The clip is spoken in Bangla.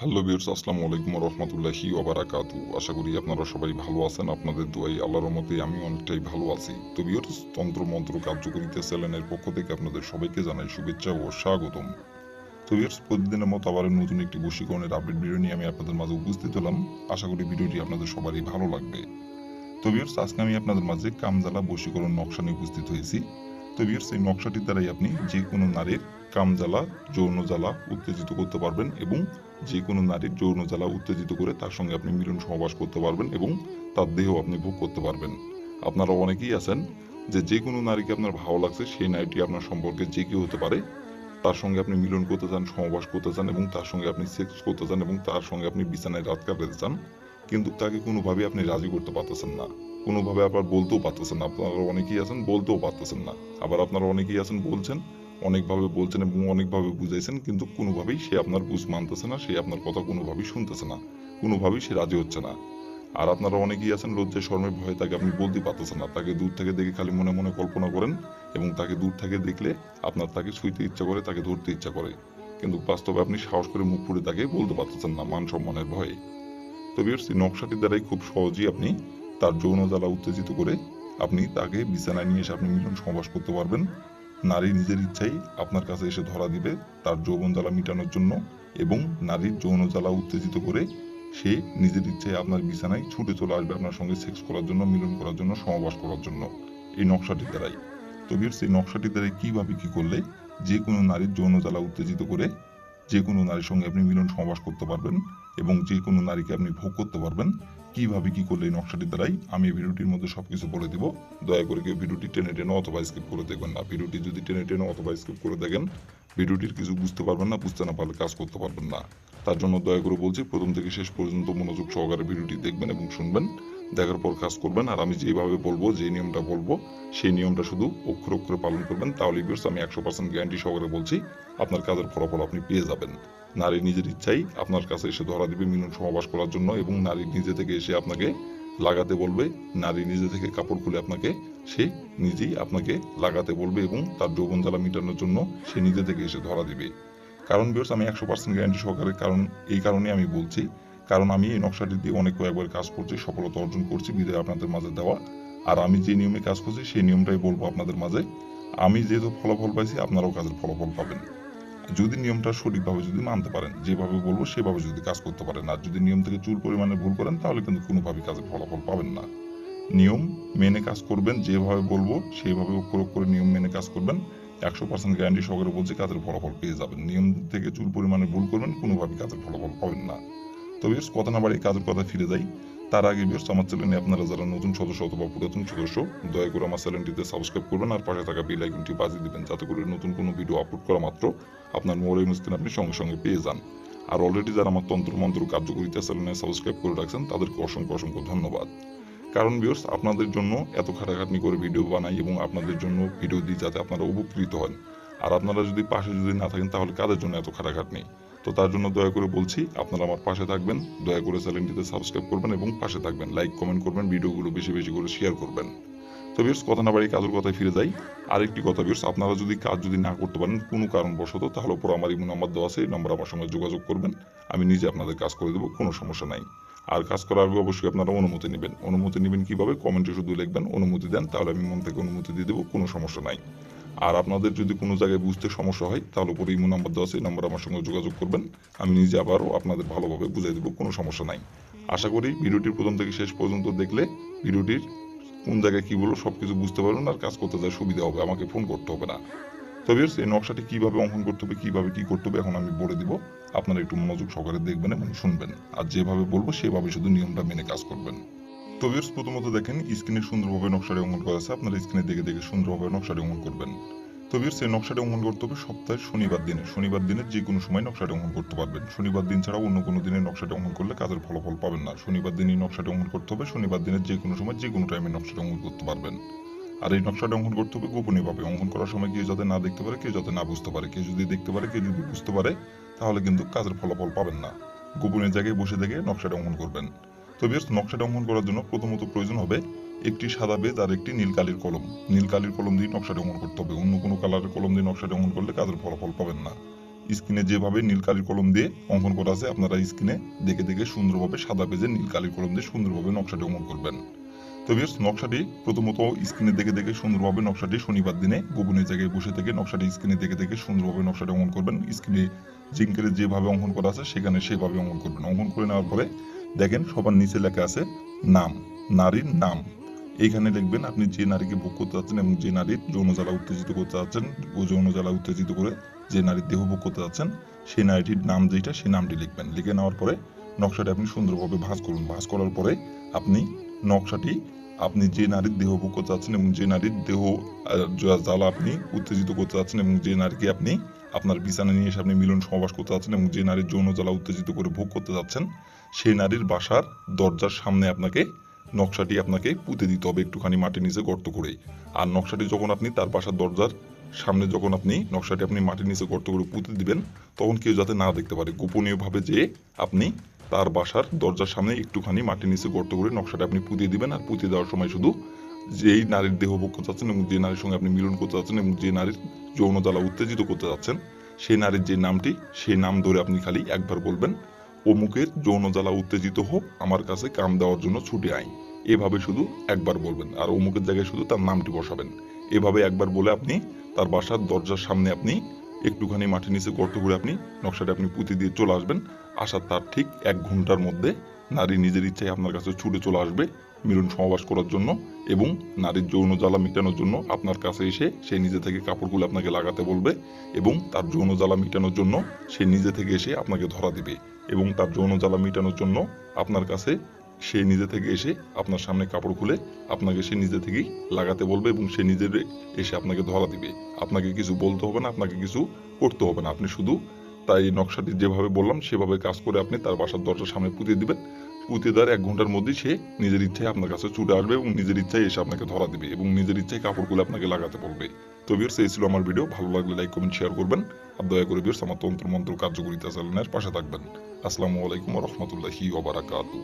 হ্যালো বিয়ার্স আসসালামু আলাইকুম রহমতুল্লাহি ওবারাকাতু আশা করি আপনারা সবাই ভালো আছেন, আপনাদের দোয়াই আল্লাহর মতে আমি অনেকটাই ভালো আছি। তো বিয়ার্স তন্ত্র মন্ত্র কার্যকরিতা চ্যানেলের পক্ষ থেকে আপনাদের সবাইকে জানাই শুভেচ্ছা ও স্বাগতম। তো বিয়ার্স প্রতিদিনের মতো আবার নতুন একটি বশীকরণের আপডেট ভিডিও নিয়ে আমি আপনাদের মাঝে উপস্থিত হলাম। আশা করি ভিডিওটি আপনাদের সবারই ভালো লাগবে। তো বিয়ার্স আজকে আমি আপনাদের মাঝে কামজালা বশীকরণ নকশা নিয়ে উপস্থিত হয়েছি। তো বিয়ার্স এই নকশাটির দ্বারাই আপনি যে কোনো নারীর কামজ্বালা যৌন জ্বালা উত্তেজিত করতে পারবেন এবং যে কোনো নারীর যৌন জ্বালা উত্তেজিত করে তার সঙ্গে আপনি মিলন সহবাস করতে পারবেন এবং তার দেহ আপনি ভোগ করতে পারবেন। আপনারা অনেকেই আছেন যে যে কোনো নারীকে আপনার ভালো লাগছে, সেই নারীটি আপনার সম্পর্কে যে কেউ হতে পারে, তার সঙ্গে আপনি মিলন করতে চান, সহবাস করতে চান এবং তার সঙ্গে আপনি সেক্স করতে চান এবং তার সঙ্গে আপনি বিছানায় রাত কাটাতে চান, কিন্তু তাকে কোনোভাবে আপনি রাজি করতে পারতেছেন না। কোনোভাবে আবার বলতেও পারতেছেন না। আপনারা অনেকেই আছেন, বলতেও পারতেছেন না। আবার আপনারা অনেকেই আছেন, বলছেন অনেকভাবে বলছেন এবং অনেকভাবে বুঝাইছেন, কিন্তু কোনোভাবেই সে আপনার বুঝ মানতেছে না, সে আপনার কথা কোনোভাবেই শুনতেছে না, কোনোভাবেই সে রাজি হচ্ছে না। আর আপনারা অনেকেই আছেন লজ্জায় শর্মের ভয়ে তাকে আপনি বলতে পারতেছেন না, তাকে দূর থেকে দেখে খালি মনে মনে কল্পনা করেন এবং তাকে দূর থেকে দেখলে আপনার তাকে ছুঁইতে ইচ্ছা করে, তাকে ধরতে ইচ্ছা করে। কিন্তু বাস্তবে আপনি সাহস করে মুখ ফুটে তাকে বলতে পারতেছেন না, মান সম্মানের ভয়ে। তো বিয়ার্স এই নকশাটির দ্বারাই খুব সহজেই আপনি তার যৌন জ্বালা উত্তেজিত করে আপনি তাকে বিছানায় নিয়ে এসে আপনি মিলন সমাবাস করতে পারবেন। নারী নিজের ইচ্ছাই আপনার কাছে এসে ধরা দিবে তার যৌবন জ্বালা মেটানোর জন্য এবং নারীর যৌন জ্বালা উত্তেজিত করে সে নিজের ইচ্ছায় আপনার বিছানায় ছুটে চলে আসবে আপনার সঙ্গে সেক্স করার জন্য, মিলন করার জন্য, সমাবাস করার জন্য। এই নকশাটির দ্বারাই। তো বিয়ার্স এই নকশাটির দ্বারাই কীভাবে কি করলে যে কোনো নারীর যৌন জ্বালা উত্তেজিত করে যে কোনো নারীর সঙ্গে আপনি মিলন সমাবাস করতে পারবেন। এবং যে কোনো নারীকে আপনি ভোগ করতে পারবেন। কীভাবে কি করলে এই নকশাটির দ্বারাই আমি এই ভিডিওটির মধ্যে সবকিছু বলে দিব। দয়া করে কেউ ভিডিওটি টেনে টেনে অথবা স্কিপ করে দেখবেন না। ভিডিওটি যদি টেনে টেনে অথবা স্কিপ করে দেখেন, ভিডিওটির কিছু বুঝতে পারবেন না, বুঝতে না পারলে কাজ করতে পারবেন না। তার জন্য দয়া করে বলছি, প্রথম থেকে শেষ পর্যন্ত মনোযোগ সহকারে ভিডিওটি দেখবেন এবং শুনবেন। দেখার পর কাজ করবেন। আর আমি যেভাবে বলব, যে নিয়মটা বলব, সেই নিয়মটা শুধু অক্ষর অক্ষরে পালন করবেন। তাহলে বিয়ার্স আমি একশো পার্সেন্ট গ্যারান্টি সহকারে বলছি, আপনার কাজের ফলাফল আপনি পেয়ে যাবেন। নারী নিজের ইচ্ছাই আপনার কাছে এসে ধরা দিবে মিলন সমাবাস করার জন্য এবং নারী নিজে থেকে এসে আপনাকে লাগাতে বলবে। নারী নিজে থেকে কাপড় খুলে আপনাকে, সে নিজেই আপনাকে লাগাতে বলবে এবং তার যৌবন জ্বালা মেটানোর জন্য সে নিজে থেকে এসে ধরা দিবে। কারণ বিয়ার্স আমি একশো পার্সেন্ট গ্যারান্টি সহকারে, কারণ এই কারণে আমি বলছি কারণ আমি এই নকশাটি দিয়ে অনেক কয়েকবার কাজ করছি, সফলতা অর্জন করছি, বিদায় আপনাদের মাঝে দেওয়া। আর আমি যে নিয়মে কাজ করছি, সেই নিয়মটাই বলব আপনাদের মাঝে। আমি যেহেতু ফলাফল পাইছি, আপনারাও কাজের ফলাফল পাবেন। যদি নিয়মটা সঠিকভাবে যদি মানতে পারেন, যেভাবে বলব সেভাবে যদি কাজ করতে পারেন। আর যদি নিয়ম থেকে চুল পরিমাণে ভুল করেন, তাহলে কিন্তু কোনোভাবেই কাজের ফলাফল পাবেন না। নিয়ম মেনে কাজ করবেন, যেভাবে বলব সেইভাবে প্রয়োগ করে নিয়ম মেনে কাজ করবেন। একশো পার্সেন্ট গ্যারান্টি সহকারে বলছি কাজের ফলাফল পেয়ে যাবেন। নিয়ম থেকে চুল পরিমাণে ভুল করবেন, কোনোভাবেই কাজের ফলাফল পাবেন না। তবে বেশ কথা না বাড়ি কাজের কথা ফিরে যাই। তার আগে বেশ আমার চ্যানেলে আপনারা যারা নতুন সদস্য অথবা পুরাতন সদস্য, দয়া করে আমার চ্যানেলটিতে সাবস্ক্রাইব করবেন আর পাশে থাকা বেল আইকনটি বাজিয়ে দিবেন যাতে করে নতুন কোনো ভিডিও আপলোড করা মাত্র আপনার মোবাইল স্ক্রিন আপনি সঙ্গে সঙ্গে পেয়ে যান। আর অলরেডি যারা আমার তন্ত্র মন্ত্র কার্যকরিতা চ্যানেলে সাবস্ক্রাইব করে রাখছেন, তাদেরকে অসংখ্য অসংখ্য ধন্যবাদ। কারণ বিয়র্স, আপনাদের জন্য এত খাটাখাটনি করে ভিডিও বানাই এবং আপনাদের জন্য ভিডিও দিই যাতে আপনারা উপকৃত হন। আর আপনারা যদি পাশে যদি না থাকেন, তাহলে কাদের জন্য এত খাটাখাটনি? তো তার জন্য দয়া করে বলছি, আপনারা আমার পাশে থাকবেন, দয়া করে চ্যানেলটিতে সাবস্ক্রাইব করবেন এবং পাশে থাকবেন লাইক কমেন্ট করবেন, ভিডিওগুলো বেশি বেশি করে শেয়ার করবেন। তো বিয়ার্স কথা না বাড়ি কাজের কথায় ফিরে যাই। আরেকটি কথা বিয়ার্স আপনারা যদি কাজ যদি না করতে পারেন, কোনো কারণবশত তাহলে ওপর আমার ইমো নাম্বার দেওয়া আছে, এই নাম্বার আমার সঙ্গে যোগাযোগ করবেন, আমি নিজে আপনাদের কাজ করে দেবো, কোনো সমস্যা নাই। আর কাজ করার আগে অবশ্যই আপনারা অনুমতি নেবেন। অনুমতি নেবেন কীভাবে? কমেন্টে শুধু লিখবেন, অনুমতি দেন, তাহলে আমি মন থেকে অনুমতি দিয়ে দেবো, কোনো সমস্যা নাই। আর আপনাদের যদি কোনো জায়গায় বুঝতে সমস্যা হয়, তাহলে উপরে ইমো নাম্বার দেওয়া আছে, এই নাম্বার আমার সঙ্গে যোগাযোগ করবেন। আমি নিজে আবারও আপনাদের ভালোভাবে বুঝিয়ে দেবো, কোনো সমস্যা নাই। আশা করি ভিডিওটির প্রথম থেকে শেষ পর্যন্ত দেখলে ভিডিওটির কোন জায়গায় কী বলব সব কিছু বুঝতে পারবেন আর কাজ করতে যায় সুবিধা হবে, আমাকে ফোন করতে হবে না। তবে এই নকশাটি কীভাবে অঙ্কন করতে হবে, কীভাবে কী করতে হবে, এখন আমি বলে দিব। আপনারা একটু মনোযোগ সহকারে দেখবেন এবং শুনবেন। আর যেভাবে বলব, সেভাবে শুধু নিয়মটা মেনে কাজ করবেন। তো প্রথমত দেখেন স্ক্রিনে সুন্দরভাবে নকশাটি অঙ্কন করা আছে। আপনারা স্ক্রিনে দেখে দেখে সুন্দরভাবে নকশাটি অঙ্কন করবেন। তো এই নকশাটি অঙ্কন করতে হবে সপ্তাহের শনিবার দিনে। শনিবার দিনে যে কোনো সময় নকশাটি অঙ্কন করতে পারবেন। শনিবার দিন ছাড়া অন্য কোনো দিনে নকশাটি অঙ্কন করলে কাজের ফলাফল পাবেন না। শনিবার দিনই নকশাটি অঙ্কন করতে হবে। শনিবার দিনের যে কোনো সময় যে কোনো টাইমে নকশাটি অঙ্কন করতে পারবেন। আর এই নকশাটা অঙ্কন করতে হবে গোপনীয়ভাবে। অঙ্কন করার সময় কেউ যাতে না দেখতে পারে, কেউ যাতে না বুঝতে পারে। কেউ যদি দেখতে পারে, কেউ যদি বুঝতে পারে, তাহলে কিন্তু কাজের ফলাফল পাবেন না। গোপনীয় জায়গায় বসে থেকে নকশাটা অঙ্কন করবেন। তো বেশ নকশাটা অঙ্কন করার জন্য প্রথমত প্রয়োজন হবে একটি সাদা বেজ আর একটি নীল কালির কলম। নীল কালির কলম দিয়ে নকশাটা অঙ্কন করতে হবে। অন্য কোনো কালারের কলম দিয়ে নকশাটা অঙ্কন করলে কাজের ফলাফল পাবেন না। স্ক্রিনে যেভাবে নীল কালির কলম দিয়ে অঙ্কন করা আছে, আপনারা স্ক্রিনে দেখে দেখে সুন্দরভাবে সাদা পেজে নীল কালির কলম দিয়ে সুন্দরভাবে নকশাটি অঙ্কন করবেন। নকশাটি প্রথমত স্ক্রিনে দেখে দেখে সুন্দরভাবে নকশাটি শনিবার দিনে গোপনীয় জায়গায় বসে থেকে নকশাটি স্ক্রিনে দেখে দেখে সুন্দরভাবে নকশাটি অঙ্কন করবেন। স্ক্রিনে জিঙ্কের যেভাবে অঙ্কন করা আছে, সেখানে সেভাবে অঙ্কন করবেন। অঙ্কন করে নেওয়ার পরে দেখেন সবার নিচে লেখা আছে নাম, নারীর নাম। এইখানে দেখবেন আপনি যে নারীকে ভোগ করতে চাচ্ছেন এবং যে নারীর যৌন জ্বালা উত্তেজিত করতে চাচ্ছেন ও যৌন জ্বালা উত্তেজিত করে যে নারীর দেহ ভোগ করতে চাচ্ছেন সেই নারীটির নাম যেটা সেই নামটি লিখবেন। লিখে নেওয়ার পরে নকশাটি আপনি সুন্দরভাবে ভাঁজ করুন। ভাঁজ করার পরে আপনি নকশাটি আপনি যে নারীর দেহ ভোগ করতে চাচ্ছেন এবং যে নারীর দেহ জ্বালা আপনি উত্তেজিত করতে চাচ্ছেন এবং যে নারীকে আপনি আপনার বিছানা নিয়ে এসে আপনি মিলন সহবাস করতে চাচ্ছেন এবং যে নারীর যৌন জ্বালা উত্তেজিত করে ভোগ করতে যাচ্ছেন, সেই নারীর বাসার দরজার সামনে আপনাকে নকশাটি আপনাকে পুঁতে দিতে হবে একটুখানি মাটির নিচে গর্ত করে। আর নকশাটি যখন আপনি তার বাসার দরজার সামনে যখন আপনি নকশাটি আপনি মাটির নিচে গর্ত করে পুঁতে দিবেন, তখন কেউ যাতে না দেখতে পারে। গোপনীয়ভাবে যে আপনি তার বাসার দরজার সামনে একটুখানি মাটির নিচে গর্ত করে নকশাটা আপনি পুঁতিয়ে দিবেন আর পুঁতিয়ে দেওয়ার সময় শুধু যেই নারীর দেহ ভোগ করতে চাচ্ছেন এবং যে নারীর সঙ্গে আপনি মিলন করতে চাচ্ছেন এবং যে নারীর যৌন জ্বালা উত্তেজিত করতে যাচ্ছেন, সেই নারীর যে নামটি, সেই নাম ধরে আপনি খালি একবার বলবেন, অমুকের যৌন জ্বালা উত্তেজিত হোক, আমার কাছে কাম দেওয়ার জন্য ছুটে আই এভাবে শুধু একবার বলবেন আর অমুকের জায়গায় শুধু তার নামটি বসাবেন। এভাবে একবার বলে আপনি তার বাসার দরজার সামনে আপনি একটুখানি মাটির নিচে গর্ত করে আপনি নকশাটা আপনি পুঁতে দিয়ে চলে আসবেন। আসার তার ঠিক এক ঘণ্টার মধ্যে নারী নিজের ইচ্ছায় আপনার কাছে ছুটে চলে আসবে মিলন সমাবাস করার জন্য এবং নারীর যৌন জ্বালা মেটানোর জন্য আপনার কাছে এসে সে নিজে থেকে কাপড়গুলো আপনাকে লাগাতে বলবে এবং তার যৌন জ্বালা মেটানোর জন্য সে নিজে থেকে এসে আপনাকে ধরা দিবে এবং তার যৌন জ্বালা মেটানোর জন্য আপনার কাছে সে নিজে থেকে এসে আপনার সামনে কাপড় খুলে আপনাকে সে নিজে থেকেই লাগাতে বলবে এবং সে নিজের এসে আপনাকে ধরা দিবে। আপনাকে কিছু বলতে হবে না, আপনাকে কিছু করতে হবে না। আপনি শুধু তাই নকশাটি যেভাবে বললাম, সেভাবে কাজ করে আপনি তার বাসার দরজার সামনে পুঁতে দিবেন। পুঁতে দেওয়ার এক ঘণ্টার মধ্যেই সে নিজের ইচ্ছায় আপনার কাছে ছুটে আসবে এবং নিজের ইচ্ছায় এসে আপনাকে ধরা দেবে এবং নিজের ইচ্ছায় কাপড়গুলো আপনাকে লাগাতে পারবে তো বিয়ার্স এই ছিল আমার ভিডিও ভালো লাগলে লাইক কমেন্ট শেয়ার করবেন। আর দয়া করে বিয়ার্স আমার তন্ত্র মন্ত্র কার্যকরিতা চ্যানেলের পাশে থাকবেন। আসসালামু আলাইকুম রহমতুল্লাহি ওবারাকাতু